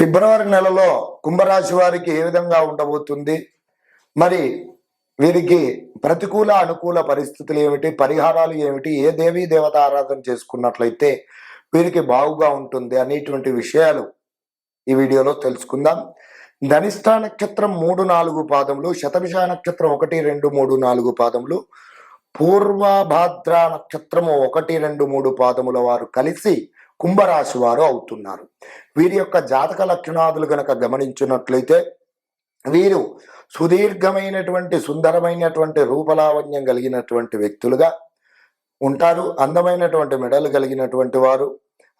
ఫిబ్రవరి నెలలో కుంభరాశి వారికి ఏ విధంగా ఉండబోతుంది? మరి వీరికి ప్రతికూల అనుకూల పరిస్థితులు ఏమిటి? పరిహారాలు ఏమిటి? ఏ దేవీ దేవత ఆరాధన చేసుకున్నట్లయితే వీరికి బాగుగా ఉంటుంది అనేటువంటి విషయాలు ఈ వీడియోలో తెలుసుకుందాం. ధనిష్ట నక్షత్రం మూడు నాలుగు పాదములు శతభిష నక్షత్రం ఒకటి రెండు మూడు నాలుగు పాదములు పూర్వభాద్ర నక్షత్రము ఒకటి రెండు మూడు పాదముల వారు కలిసి కుంభరాశి వారు అవుతున్నారు. వీరి యొక్క జాతక లక్షణాదులు గనక గమనించినట్లయితే వీరు సుదీర్ఘమైనటువంటి సుందరమైనటువంటి రూపలావణ్యం కలిగినటువంటి వ్యక్తులుగా ఉంటారు. అందమైనటువంటి మెడలు కలిగినటువంటి వారు.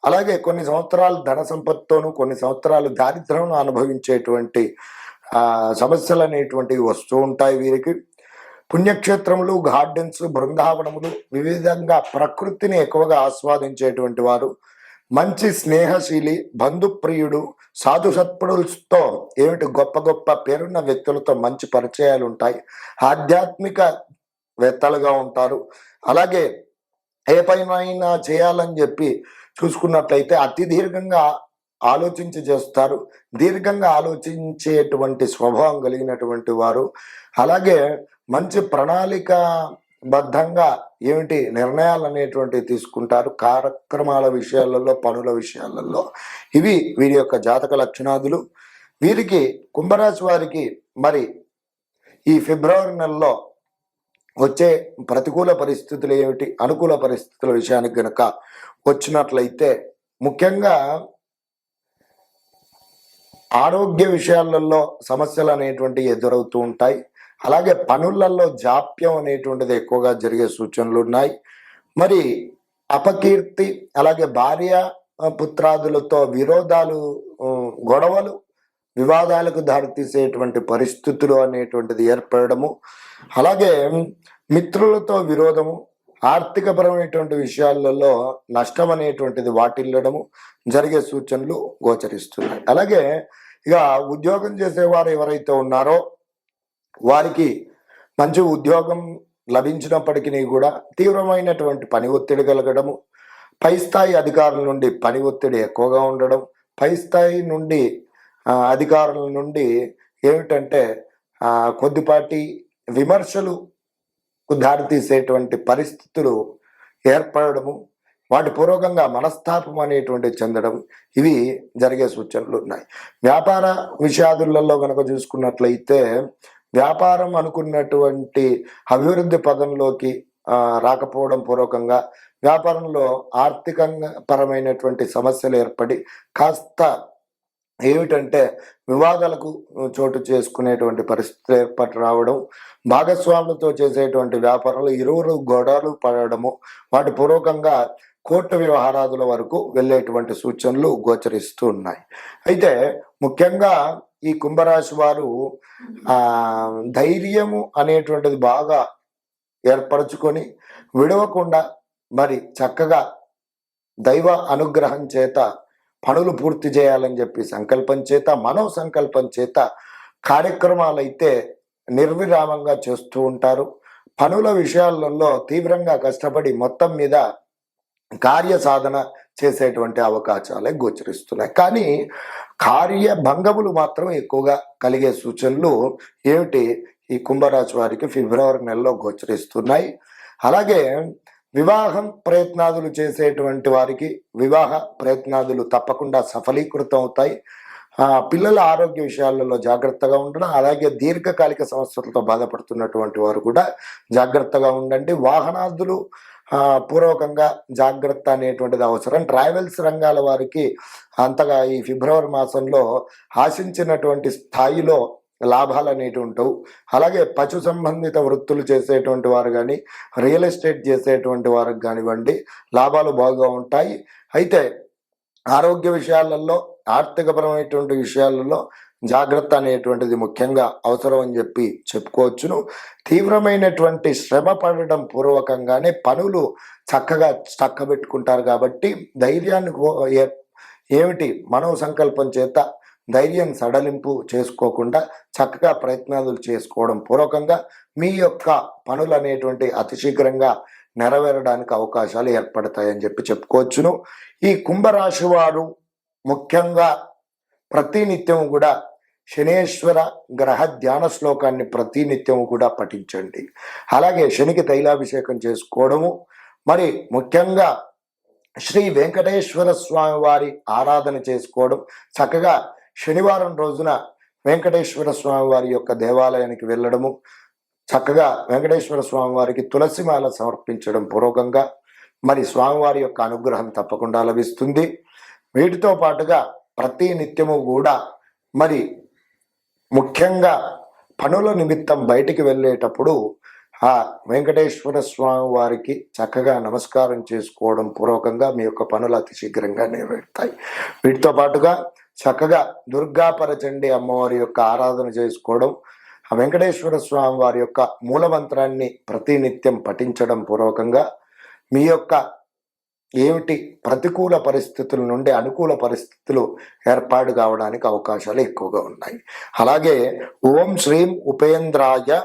అలాగే కొన్ని సంవత్సరాలు ధన సంపత్తోను కొన్ని సంవత్సరాలు దారిద్ర్యం అనుభవించేటువంటి సమస్యలు అనేటువంటివి వస్తూ ఉంటాయి వీరికి. పుణ్యక్షేత్రములు గార్డెన్స్ బృందావనములు వివిధంగా ప్రకృతిని ఎక్కువగా ఆస్వాదించేటువంటి వారు. మంచి స్నేహశీలి బంధుప్రియుడు సాధు సత్పురులతో ఏమిటి గొప్ప గొప్ప పేరున్న వ్యక్తులతో మంచి పరిచయాలు ఉంటాయి. ఆధ్యాత్మిక వేత్తలుగా ఉంటారు. అలాగే ఏ పైన చేయాలని చెప్పి చూసుకున్నట్లయితే అతి దీర్ఘంగా ఆలోచించి చేస్తారు. దీర్ఘంగా ఆలోచించేటువంటి స్వభావం కలిగినటువంటి వారు. అలాగే మంచి ప్రణాళిక బద్ధంగా ఏమిటి నిర్ణయాలు అనేటువంటివి తీసుకుంటారు కార్యక్రమాల విషయాలలో పనుల విషయాలలో. ఇవి వీరి యొక్క జాతక లక్షణాదులు. వీరికి కుంభరాశి వారికి మరి ఈ ఫిబ్రవరి నెలలో వచ్చే ప్రతికూల పరిస్థితులు ఏమిటి అనుకూల పరిస్థితుల విషయానికి గనక వచ్చినట్లయితే ముఖ్యంగా ఆరోగ్య విషయాలలో సమస్యలు అనేటువంటివి ఎదురవుతూ ఉంటాయి. అలాగే పనులలో జాప్యం అనేటువంటిది ఎక్కువగా జరిగే సూచనలు ఉన్నాయి. మరి అపకీర్తి అలాగే భార్య పుత్రాదులతో విరోధాలు గొడవలు వివాదాలకు దారితీసేటువంటి పరిస్థితులు అనేటువంటిది ఏర్పడము. అలాగే మిత్రులతో విరోధము ఆర్థికపరమైనటువంటి విషయాలలో నష్టం అనేటువంటిది వాటిల్లడము జరిగే సూచనలు గోచరిస్తున్నాయి. అలాగే ఇక ఉద్యోగం చేసేవారు ఎవరైతే ఉన్నారో వారికి మంచి ఉద్యోగం లభించినప్పటికీ కూడా తీవ్రమైనటువంటి పని ఒత్తిడి కలగడము పై స్థాయి అధికారుల నుండి పని ఒత్తిడి ఎక్కువగా ఉండడం పై స్థాయి నుండి అధికారుల నుండి ఏమిటంటే కొద్దిపాటి విమర్శలు దారితీసేటువంటి పరిస్థితులు ఏర్పడము వాటి పూర్వకంగా మనస్తాపం అనేటువంటి చెందడం ఇవి జరిగే సూచనలు ఉన్నాయి. వ్యాపార విషయాదులలో కనుక చూసుకున్నట్లయితే వ్యాపారం అనుకున్నటువంటి అభివృద్ధి పదంలోకి రాకపోవడం పూర్వకంగా వ్యాపారంలో ఆర్థికంగా పరమైనటువంటి సమస్యలు ఏర్పడి కాస్త ఏమిటంటే వివాదాలకు చోటు చేసుకునేటువంటి పరిస్థితులు ఏర్పాటు రావడం భాగస్వాములతో చేసేటువంటి వ్యాపారంలో ఇరువురు గొడవలు పడడము వాటి పూర్వకంగా కోర్టు వ్యవహారాదుల వరకు వెళ్ళేటువంటి సూచనలు గోచరిస్తూ ఉన్నాయి. అయితే ముఖ్యంగా ఈ కుంభరాశి వారు ధైర్యము అనేటువంటిది బాగా ఏర్పరచుకొని విడవకుండా మరి చక్కగా దైవ అనుగ్రహం చేత పనులు పూర్తి చేయాలని చెప్పి సంకల్పం చేత మనో సంకల్పం చేత కార్యక్రమాలైతే నిర్విరామంగా చేస్తూ ఉంటారు. పనుల విషయాలలో తీవ్రంగా కష్టపడి మొత్తం మీద కార్య సాధన చేసేటువంటి అవకాశాలే గోచరిస్తున్నాయి. కానీ కార్య భంగములు మాత్రం ఎక్కువగా కలిగే సూచనలు ఏమిటి? ఈ కుంభరాశి వారికి ఫిబ్రవరి నెలలో గోచరిస్తున్నాయి. అలాగే వివాహం ప్రయత్నాదులు చేసేటువంటి వారికి వివాహ ప్రయత్నాదులు తప్పకుండా సఫలీకృతం అవుతాయి పిల్లల ఆరోగ్య విషయాలలో జాగ్రత్తగా ఉండడం. అలాగే దీర్ఘకాలిక సమస్యలతో బాధపడుతున్నటువంటి వారు కూడా జాగ్రత్తగా ఉండండి. వాహనాదులు పూర్వకంగా జాగ్రత్త అనేటువంటిది అవసరం. ట్రావెల్స్ రంగాల వారికి అంతగా ఈ ఫిబ్రవరి మాసంలో ఆశించినటువంటి స్థాయిలో లాభాలు అనేటివి ఉంటావు. అలాగే పశు సంబంధిత వృత్తులు చేసేటువంటి వారు కానీ రియల్ ఎస్టేట్ చేసేటువంటి వారికి కానివ్వండి లాభాలు బాగా ఉంటాయి. అయితే ఆరోగ్య విషయాలలో ఆర్థికపరమైనటువంటి విషయాలలో జాగ్రత్త అనేటువంటిది ముఖ్యంగా అవసరం అని చెప్పి చెప్పుకోవచ్చును. తీవ్రమైనటువంటి శ్రమ పడడం పూర్వకంగానే పనులు చక్కగా చక్కబెట్టుకుంటారు కాబట్టి ధైర్యాన్ని ఏమిటి మనో సంకల్పం చేత ధైర్యం సడలింపు చేసుకోకుండా చక్కగా ప్రయత్నాలు చేసుకోవడం పూర్వకంగా మీ యొక్క పనులు అనేటువంటి అతి శీఘ్రంగా నెరవేరడానికి అవకాశాలు ఏర్పడతాయని చెప్పి చెప్పుకోవచ్చును. ఈ కుంభరాశి వారు ముఖ్యంగా ప్రతి నిత్యం కూడా శనేశ్వర గ్రహ ధ్యాన శ్లోకాన్ని ప్రతి నిత్యము కూడా పఠించండి. అలాగే శనికి తైలాభిషేకం చేసుకోవడము మరి ముఖ్యంగా శ్రీ వెంకటేశ్వర స్వామి వారి ఆరాధన చేసుకోవడం చక్కగా శనివారం రోజున వెంకటేశ్వర స్వామి వారి యొక్క దేవాలయానికి వెళ్ళడము చక్కగా వెంకటేశ్వర స్వామి వారికి తులసిమాల సమర్పించడం పూర్వకంగా మరి స్వామివారి యొక్క అనుగ్రహం తప్పకుండా లభిస్తుంది. వీటితో పాటుగా ప్రతి నిత్యము కూడా మరి ముఖ్యంగా పనుల నిమిత్తం బయటికి వెళ్ళేటప్పుడు ఆ వెంకటేశ్వర స్వామి వారికి చక్కగా నమస్కారం చేసుకోవడం పూర్వకంగా మీ యొక్క పనులు అతి శీఘ్రంగా నెరవేరుతాయి. వీటితో పాటుగా చక్కగా దుర్గాపరచండి అమ్మవారి యొక్క ఆరాధన చేసుకోవడం ఆ వెంకటేశ్వర స్వామి వారి యొక్క మూలమంత్రాన్ని ప్రతినిత్యం పఠించడం పూర్వకంగా మీ యొక్క ఏమిటి? ప్రతికూల పరిస్థితుల నుండి అనుకూల పరిస్థితులు ఏర్పాటు కావడానికి అవకాశాలు ఎక్కువగా ఉన్నాయి. అలాగే ఓం శ్రీం ఉపేంద్రాయ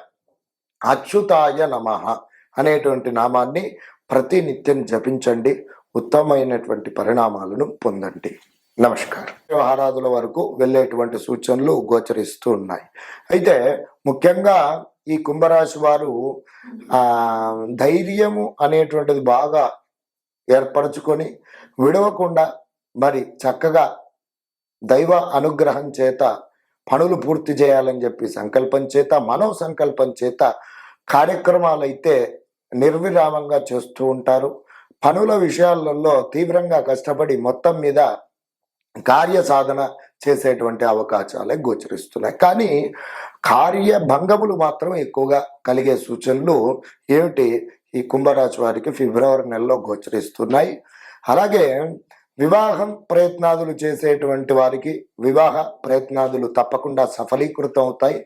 అచ్యుతాయ నమ అనేటువంటి నామాన్ని ప్రతి నిత్యం జపించండి. ఉత్తమమైనటువంటి పరిణామాలను పొందండి. నమస్కారం. వ్యవహారాదుల వరకు వెళ్ళేటువంటి సూచనలు గోచరిస్తూ ఉన్నాయి. అయితే ముఖ్యంగా ఈ కుంభరాశి వారు ధైర్యము అనేటువంటిది బాగా ఏర్పరచుకొని విడవకుండా మరి చక్కగా దైవ అనుగ్రహం చేత పనులు పూర్తి చేయాలని చెప్పి సంకల్పం చేత మనో సంకల్పం చేత కార్యక్రమాలైతే నిర్విరామంగా చేస్తూ ఉంటారు. పనుల విషయాలలో తీవ్రంగా కష్టపడి మొత్తం మీద కార్య సాధన చేసేటువంటి అవకాశాలే గోచరిస్తున్నాయి. కానీ కార్యభంగములు మాత్రం ఎక్కువగా కలిగే సూచనలు ఏమిటి? ఈ కుంభరాశి వారికి ఫిబ్రవరి నెలలో గోచరిస్తున్నాయి. అలాగే వివాహం ప్రయత్నాదులు చేసేటువంటి వారికి వివాహ ప్రయత్నాదులు తప్పకుండా సఫలీకృతం అవుతాయి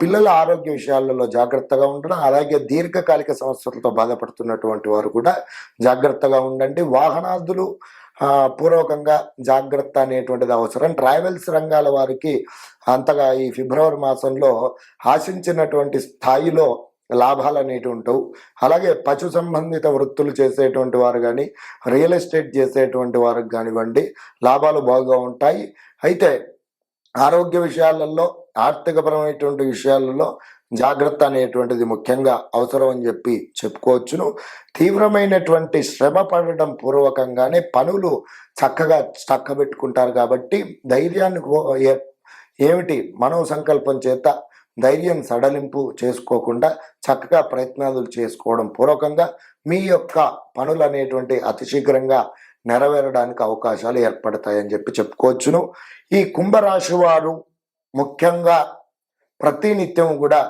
పిల్లల ఆరోగ్య విషయాలలో జాగ్రత్తగా ఉండడం అలాగే దీర్ఘకాలిక సమస్యలతో బాధపడుతున్నటువంటి వారు కూడా జాగ్రత్తగా ఉండండి. వాహనాదులు పూర్వకంగా జాగ్రత్త అనేటువంటిది అవసరం. ట్రావెల్స్ రంగాల వారికి అంతగా ఈ ఫిబ్రవరి మాసంలో ఆశించినటువంటి స్థాయిలో లాభాలు అనేటివి ఉంటావు అలాగే పశు సంబంధిత వృత్తులు చేసేటువంటి వారు కానీ రియల్ ఎస్టేట్ చేసేటువంటి వారికి కానివ్వండి లాభాలు బాగా ఉంటాయి. అయితే ఆరోగ్య విషయాలలో ఆర్థికపరమైనటువంటి విషయాలలో జాగ్రత్త అనేటువంటిది ముఖ్యంగా అవసరం అని చెప్పి చెప్పుకోవచ్చును. తీవ్రమైనటువంటి శ్రమ పడడం పూర్వకంగానే పనులు చక్కగా చక్కబెట్టుకుంటారు కాబట్టి ధైర్యాన్ని ఏమిటి మనో సంకల్పం చేత ధైర్యం సడలింపు చేసుకోకుండా చక్కగా ప్రయత్నాలు చేసుకోవడం పూర్వకంగా మీ యొక్క పనులు అనేటువంటి అతి శీఘ్రంగా నెరవేరడానికి అవకాశాలు ఏర్పడతాయని చెప్పి చెప్పుకోవచ్చును. ఈ కుంభరాశి వారు ముఖ్యంగా ప్రతినిత్యం కూడా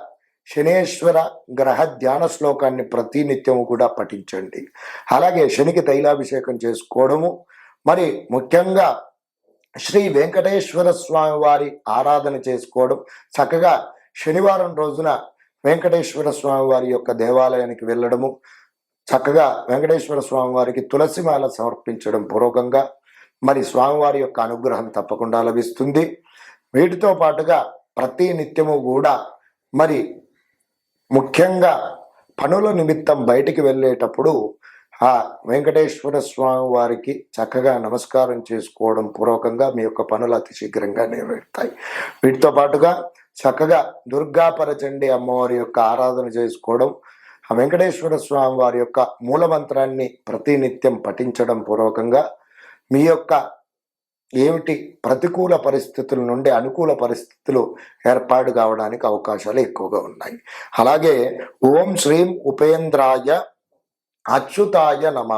శనేశ్వర గ్రహ ధ్యాన శ్లోకాన్ని ప్రతినిత్యం కూడా పఠించండి. అలాగే శనికి తైలాభిషేకం చేసుకోవడము. మరి ముఖ్యంగా శ్రీ వెంకటేశ్వర స్వామి వారి ఆరాధన చేసుకోవడం. చక్కగా శనివారం రోజున వెంకటేశ్వర స్వామి వారి యొక్క దేవాలయానికి వెళ్ళడము చక్కగా వెంకటేశ్వర స్వామి వారికి తులసిమాల సమర్పించడం పూర్వకంగా మరి స్వామివారి యొక్క అనుగ్రహం తప్పకుండా లభిస్తుంది. వీటితో పాటుగా ప్రతి నిత్యము కూడా మరి ముఖ్యంగా పనుల నిమిత్తం బయటికి వెళ్ళేటప్పుడు ఆ వెంకటేశ్వర స్వామి వారికి చక్కగా నమస్కారం చేసుకోవడం పూర్వకంగా మీ యొక్క పనులు అతి శీఘ్రంగా నెరవేరుతాయి. వీటితో పాటుగా చక్కగా దుర్గాపరచండి అమ్మవారి యొక్క ఆరాధన చేసుకోవడం ఆ వెంకటేశ్వర స్వామి వారి యొక్క మూలమంత్రాన్ని ప్రతినిత్యం పఠించడం పూర్వకంగా మీ యొక్క ఏమిటి ప్రతికూల పరిస్థితుల నుండి అనుకూల పరిస్థితులు ఏర్పాటు కావడానికి అవకాశాలు ఎక్కువగా ఉన్నాయి. అలాగే ఓం శ్రీం ఉపేంద్రాయ అచ్యుతాయ నమ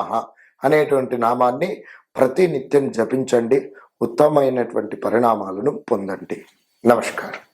అనేటువంటి నామాన్ని ప్రతినిత్యం జపించండి. ఉత్తమమైనటువంటి పరిణామాలను పొందండి. నమస్కారం.